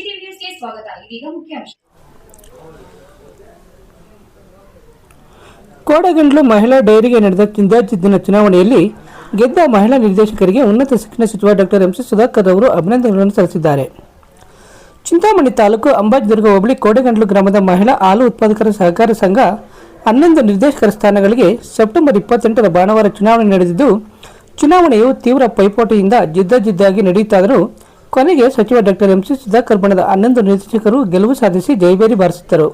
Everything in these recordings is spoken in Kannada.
ಇದೀಗ ಮುಖ್ಯಾಂಶ ಕೋಡಗಂಡ್ಲು ಮಹಿಳಾ ಡೈರಿಗೆ ನಡೆದ ಜಿಂದಾಜಿದ್ದಿನ ಚುನಾವಣೆಯಲ್ಲಿ ಗೆದ್ದ ಮಹಿಳಾ ನಿರ್ದೇಶಕರಿಗೆ ಉನ್ನತ ಶಿಕ್ಷಣ ಸಚಿವ ಡಾಕ್ಟರ್ ಎಂಸಿ ಸುಧಾಕರ್ ಅವರು ಅಭಿನಂದನೆಗಳನ್ನು ಸಲ್ಲಿಸಿದ್ದಾರೆ. ಚಿಂತಾಮಣಿ ತಾಲೂಕು ಅಂಬಾಜಿದುರ್ಗ ಹೋಬಳಿ ಕೋಡೆಗಂಡ್ಲು ಗ್ರಾಮದ ಮಹಿಳಾ ಹಾಲು ಉತ್ಪಾದಕರ ಸಹಕಾರ ಸಂಘ ಹನ್ನೊಂದು ನಿರ್ದೇಶಕರ ಸ್ಥಾನಗಳಿಗೆ ಸೆಪ್ಟೆಂಬರ್ ಇಪ್ಪತ್ತೆಂಟರ ಭಾನುವಾರ ಚುನಾವಣೆ ನಡೆದಿದ್ದು, ಚುನಾವಣೆಯು ತೀವ್ರ ಪೈಪೋಟಿಯಿಂದ ಜಿದ್ದಾಜಿದ್ದಾಗಿ ನಡೆಯುತ್ತಾದರೂ ಕೊನೆಗೆ ಸಚಿವ ಡಾಕ್ಟರ್ ಎಂಸಿ ಸುಧಾಕರ್ ಬಣದ ಹನ್ನೊಂದು ನಿರ್ದೇಶಕರು ಗೆಲುವು ಸಾಧಿಸಿ ಜೈಬೇರಿ ಬಾರಿಸಿದ್ದರು.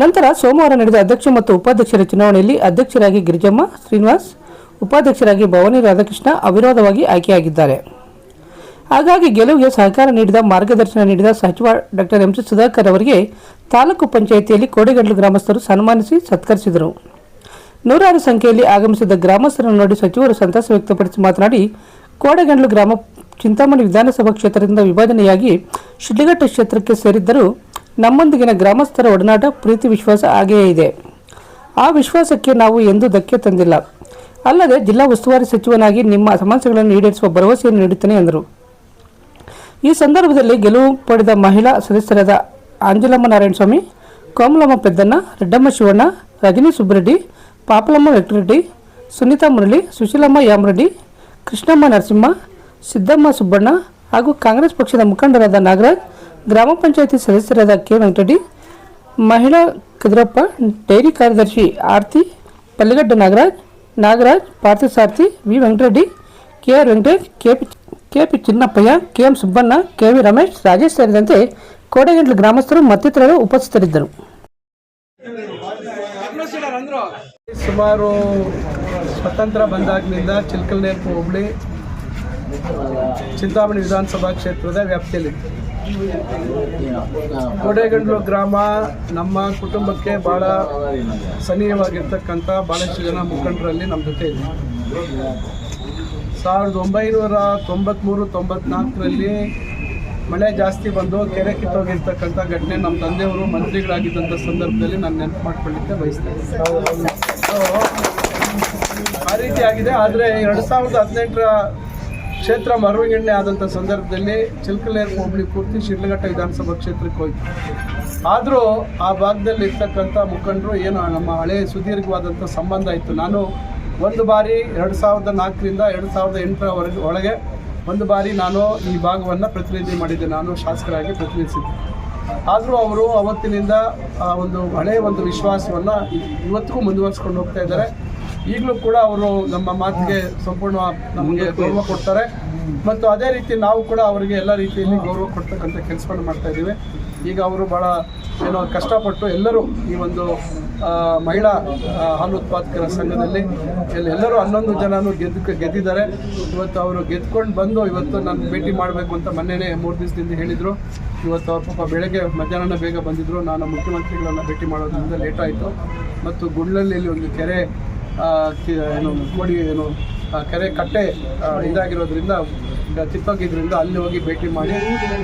ನಂತರ ಸೋಮವಾರ ನಡೆದ ಅಧ್ಯಕ್ಷ ಮತ್ತು ಉಪಾಧ್ಯಕ್ಷರ ಚುನಾವಣೆಯಲ್ಲಿ ಅಧ್ಯಕ್ಷರಾಗಿ ಗಿರಿಜಮ್ಮ, ಶ್ರೀನಿವಾಸ್, ಉಪಾಧ್ಯಕ್ಷರಾಗಿ ಭವಾನಿ ರಾಧಾಕೃಷ್ಣ ಅವಿರೋಧವಾಗಿ ಆಯ್ಕೆಯಾಗಿದ್ದಾರೆ. ಹಾಗಾಗಿ ಗೆಲುವಿಗೆ ಸಹಕಾರ ನೀಡಿದ ಮಾರ್ಗದರ್ಶನ ನೀಡಿದ ಸಚಿವ ಡಾಕ್ಟರ್ ಎಂಸಿ ಸುಧಾಕರ್ ಅವರಿಗೆ ತಾಲೂಕು ಪಂಚಾಯಿತಿಯಲ್ಲಿ ಕೋಡಿಗಂಡ್ಲು ಗ್ರಾಮಸ್ಥರು ಸನ್ಮಾನಿಸಿ ಸತ್ಕರಿಸಿದರು. ನೂರಾರು ಸಂಖ್ಯೆಯಲ್ಲಿ ಆಗಮಿಸಿದ ಗ್ರಾಮಸ್ಥರನ್ನು ನೋಡಿ ಸಚಿವರು ಸಂತಸ ವ್ಯಕ್ತಪಡಿಸಿ ಮಾತನಾಡಿ, ಕೋಡೆಗಂಡ್ಲು ಗ್ರಾಮ ಚಿಂತಾಮಣಿ ವಿಧಾನಸಭಾ ಕ್ಷೇತ್ರದಿಂದ ವಿಭಜನೆಯಾಗಿ ಶಿಡ್ಲಘಟ್ಟ ಕ್ಷೇತ್ರಕ್ಕೆ ಸೇರಿದ್ದರೂ ನಮ್ಮೊಂದಿಗಿನ ಗ್ರಾಮಸ್ಥರ ಒಡನಾಟ ಪ್ರೀತಿ ವಿಶ್ವಾಸ ಹಾಗೆಯೇ ಇದೆ. ಆ ವಿಶ್ವಾಸಕ್ಕೆ ನಾವು ಎಂದೂ ಧಕ್ಕೆ ತಂದಿಲ್ಲ. ಅಲ್ಲದೆ ಜಿಲ್ಲಾ ಉಸ್ತುವಾರಿ ಸಚಿವನಾಗಿ ನಿಮ್ಮ ಸಮಸ್ಯೆಗಳನ್ನು ಈಡೇರಿಸುವ ಭರವಸೆಯನ್ನು ನೀಡುತ್ತೇನೆ ಎಂದರು. ಈ ಸಂದರ್ಭದಲ್ಲಿ ಗೆಲುವು ಪಡೆದ ಮಹಿಳಾ ಸದಸ್ಯರಾದ ಆಂಜಲಮ್ಮ ನಾರಾಯಣಸ್ವಾಮಿ ಕೋಮಲಮ್ಮ ಪೆದ್ದಣ್ಣ, ರೆಡ್ಡಮ್ಮ ಶಿವಣ್ಣ, ರಜನಿ ಸುಬ್ಬರೆಡ್ಡಿ ಪಾಪಲಮ್ಮ ವೆಂಕಟರೆಡ್ಡಿ, ಸುನೀತಾ ಮುರಳಿ, ಸುಶೀಲಮ್ಮ ಯಾಮರೆಡ್ಡಿ, ಕೃಷ್ಣಮ್ಮ ನರಸಿಂಹ ಸಿದ್ದಮ್ಮ ಸುಬ್ಬಣ್ಣ ಹಾಗೂ ಕಾಂಗ್ರೆಸ್ ಪಕ್ಷದ ಮುಖಂಡರಾದ ನಾಗರಾಜ್ ಗ್ರಾಮ ಪಂಚಾಯಿತಿ ಸದಸ್ಯರಾದ ಕೆ ವೆಂಕಟರೆಡ್ಡಿ ಮಹಿಳಾ ಕದಿರಪ್ಪ ಡೈರಿ ಕಾರ್ಯದರ್ಶಿ Arti Palligadda Nagaraj Nagaraj Parthasarathy V Venkatareddy K R Venkatesh KP KP Chinnappayya K M Subbanna K V Ramesh Rajesh ಸೇರಿದಂತೆ ಕೋಡೆಗಂಡ್ಲು ಗ್ರಾಮಸ್ಥರು ಮತ್ತಿತರರು ಉಪಸ್ಥಿತರಿದ್ದರು ಸುಮಾರು ಸ್ವತಂತ್ರ ಬಂದಾಗಿನಿಂದ ಚಿಲ್ಕಲ್ನೇರ್ಪು ಹೋಬಳಿ ಚಿಂತಾಮಣಿ ವಿಧಾನಸಭಾ ಕ್ಷೇತ್ರದ ವ್ಯಾಪ್ತಿಯಲ್ಲಿ. ಕೋಡೆಗಂಡ್ಲು ಗ್ರಾಮ ನಮ್ಮ ಕುಟುಂಬಕ್ಕೆ ಭಾಳ ಸನಿಹವಾಗಿರ್ತಕ್ಕಂಥ ಭಾಳಷ್ಟು ಜನ ಮುಖಂಡರಲ್ಲಿ ನಮ್ಮ ಜೊತೆ ಇದೆ ಸಾವಿರದ ಒಂಬೈನೂರ ತೊಂಬತ್ತ್ಮೂರು ತೊಂಬತ್ನಾಲ್ಕರಲ್ಲಿ ಮಳೆ ಜಾಸ್ತಿ ಬಂದು ಕೆರೆ ಕಿತ್ತೋಗಿರ್ತಕ್ಕಂಥ ಘಟನೆ ನಮ್ಮ ತಂದೆಯವರು ಮಂತ್ರಿಗಳಾಗಿದ್ದಂಥ ಸಂದರ್ಭದಲ್ಲಿ ನಾನು ನೆನಪು ಮಾಡ್ಕೊಳ್ಳಿಕ್ಕೆ ಬಯಸ್ತೇನೆ. ಆ ರೀತಿ ಆದರೆ ಎರಡು ಸಾವಿರದ ಹದಿನೆಂಟರ ಕ್ಷೇತ್ರ ಮರುವಿಂಗಡಣೆ ಆದಂಥ ಸಂದರ್ಭದಲ್ಲಿ ಚಿಲ್ಕಲೇರ್ ಹೋಬಳಿ ಪೂರ್ತಿ ಶಿಡ್ಲಘಟ್ಟ ವಿಧಾನಸಭಾ ಕ್ಷೇತ್ರಕ್ಕೆ ಹೋಯ್ತು. ಆದರೂ ಆ ಭಾಗದಲ್ಲಿ ಇರ್ತಕ್ಕಂಥ ಮುಖಂಡರು ಏನು ನಮ್ಮ ಹಳೆ ಸುದೀರ್ಘವಾದಂಥ ಸಂಬಂಧ ಇತ್ತು. ನಾನು ಒಂದು ಬಾರಿ ಎರಡು ಸಾವಿರದ ನಾಲ್ಕರಿಂದ ಎರಡು ಸಾವಿರದ ಎಂಟರವರೆಗೆ ಒಳಗೆ ಒಂದು ಬಾರಿ ನಾನು ಈ ಭಾಗವನ್ನು ಪ್ರತಿನಿಧಿ ಮಾಡಿದ್ದೆ. ನಾನು ಶಾಸಕರಾಗಿ ಪ್ರತಿನಿಧಿಸಿದ್ದೆ. ಆದರೂ ಅವರು ಅವತ್ತಿನಿಂದ ಆ ಒಂದು ಹಳೆಯ ಒಂದು ವಿಶ್ವಾಸವನ್ನು ಇವತ್ತಿಗೂ ಮುಂದುವರಿಸ್ಕೊಂಡು ಹೋಗ್ತಾ ಇದ್ದಾರೆ. ಈಗಲೂ ಕೂಡ ಅವರು ನಮ್ಮ ಮಾತಿಗೆ ಸಂಪೂರ್ಣ ನಮಗೆ ಗೌರವ ಕೊಡ್ತಾರೆ. ಮತ್ತು ಅದೇ ರೀತಿ ನಾವು ಕೂಡ ಅವರಿಗೆ ಎಲ್ಲ ರೀತಿಯಲ್ಲಿ ಗೌರವ ಕೊಡ್ತಕ್ಕಂಥ ಕೆಲಸವನ್ನು ಮಾಡ್ತಾ ಇದ್ದೀವಿ. ಈಗ ಅವರು ಭಾಳ ಏನೋ ಕಷ್ಟಪಟ್ಟು ಎಲ್ಲರೂ ಈ ಒಂದು ಮಹಿಳಾ ಹಾಲು ಉತ್ಪಾದಕರ ಸಂಘದಲ್ಲಿ ಎಲ್ಲ- ಎಲ್ಲರೂ ಹನ್ನೊಂದು ಜನನೂ ಗೆದ್ದು ಗೆದ್ದಿದ್ದಾರೆ. ಇವತ್ತು ಅವರು ಗೆದ್ಕೊಂಡು ಬಂದು ಇವತ್ತು ನಾನು ಭೇಟಿ ಮಾಡಬೇಕು ಅಂತ ಮೊನ್ನೆನೇ ಮೂರು ದಿವಸದಿಂದ ಹೇಳಿದರು. ಇವತ್ತು ಅವ್ರ ಪಾಪ ಬೆಳಗ್ಗೆ ಮಧ್ಯಾಹ್ನ ಬೇಗ ಬಂದಿದ್ದರು ನಾನು ಮುಖ್ಯಮಂತ್ರಿಗಳನ್ನು ಭೇಟಿ ಮಾಡೋದ್ರಿಂದ ಲೇಟ್ ಆಯಿತು. ಮತ್ತು ಗುಂಡ್ಲಲ್ಲಿ ಇಲ್ಲಿ ಒಂದು ಕೆರೆ ಏನು ಕೋಡಿ ಏನು ಕೆರೆ ಕಟ್ಟೆ ಇದಾಗಿರೋದ್ರಿಂದ ಈಗ ಕಿತ್ತೋಗಿದ್ರಿಂದ ಅಲ್ಲಿ ಹೋಗಿ ಭೇಟಿ ಮಾಡಿ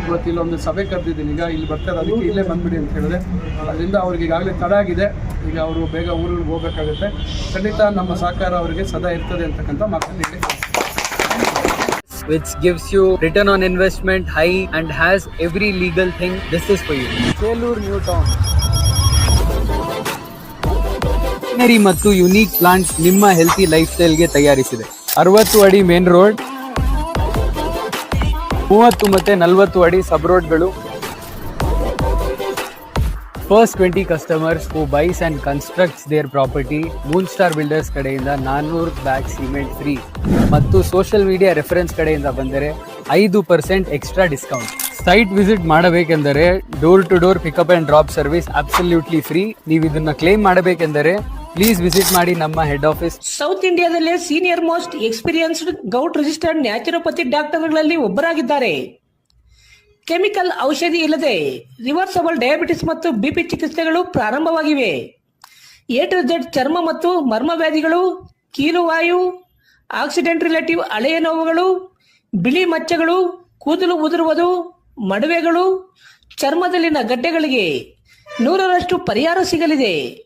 ಇವತ್ತು ಇಲ್ಲೊಂದು ಸಭೆ ಕರೆದಿದ್ದೀನಿ. ಈಗ ಇಲ್ಲಿ ಬರ್ತಾರೆ ಅದಕ್ಕೆ ಇಲ್ಲೇ ಬಂದ್ಬಿಡಿ ಅಂತ ಹೇಳಿದೆ ಅದರಿಂದ ಅವ್ರಿಗೆ ಈಗಾಗಲೇ ತಡ ಆಗಿದೆ. ಈಗ ಅವರು ಬೇಗ ಊರಿಗೆ ಹೋಗಬೇಕಾಗುತ್ತೆ. ಖಂಡಿತ ನಮ್ಮ ಸಹಕಾರ ಅವರಿಗೆ ಸದಾ ಇರ್ತದೆ ಅಂತಕ್ಕಂಥ ಮಾತನ್ನು ಹೇಳಿ which gives you return on investment high and has every legal thing. This is for you. Selur New town greenery ಮತ್ತು ಯುನೀಕ್ ಪ್ಲಾಂಟ್ಸ್ ನಿಮ್ಮ ಹೆಲ್ತಿ ಲೈಫ್ ಸ್ಟೈಲ್ಗೆ ತಯಾರಿಸಿದೆ. ಅರವತ್ತು ಅಡಿ ಮೇನ್ ರೋಡ್, ಮೂವತ್ತು ಮತ್ತೆ ನಲವತ್ತು ಅಡಿ ಸಬ್ ರೋಡ್ಗಳು. First twenty customers who buys and constructs their property moon star builders ಕಡೆಯಿಂದ ನಾನ್ನೂರು ಬ್ಯಾಗ್ ಸಿಮೆಂಟ್ ಫ್ರೀ ಮತ್ತು ಸೋಷಿಯಲ್ ಮೀಡಿಯಾ ರೆಫರೆನ್ಸ್ ಕಡೆಯಿಂದ ಬಂದರೆ ಐದು percent extra discount site visit ಮಾಡಬೇಕೆಂದರೆ door to door pickup and drop service absolutely free ನೀವು ಇದನ್ನ ಕ್ಲೇಮ್ ಮಾಡಬೇಕೆಂದರೆ ಪ್ಲೀಸ್ ವಿಸಿಟ್ ಮಾಡಿ ನಮ್ಮ head office south ಇಂಡಿಯಾದಲ್ಲೇ senior most experienced govt registered naturopathy ಡಾಕ್ಟರ್ಗಳಲ್ಲಿ ಒಬ್ಬರಾಗಿದ್ದಾರೆ. ಕೆಮಿಕಲ್ ಔಷಧಿ ಇಲ್ಲದೆ ರಿವರ್ಸಬಲ್ ಡಯಾಬಿಟಿಸ್ ಮತ್ತು ಬಿಪಿ ಚಿಕಿತ್ಸೆಗಳು ಪ್ರಾರಂಭವಾಗಿವೆ. ಎ ಟು ಚರ್ಮ ಮತ್ತು ಮರ್ಮ ವ್ಯಾಧಿಗಳು ಕೀಲುವಾಯು ಆಕ್ಸಿಡೆಂಟ್ ರಿಲೇಟಿವ್ ಹಳೆಯ ನೋವುಗಳು, ಬಿಳಿ ಮಚ್ಚಗಳು, ಕೂದಲು ಉದುರುವುದು, ಮಡುವೆಗಳು, ಚರ್ಮದಲ್ಲಿನ ಗಡ್ಡೆಗಳಿಗೆ ನೂರರಷ್ಟು ಪರಿಹಾರ ಸಿಗಲಿದೆ.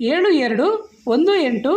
ಏಳು ಎರಡು ಒಂದು ಎಂಟು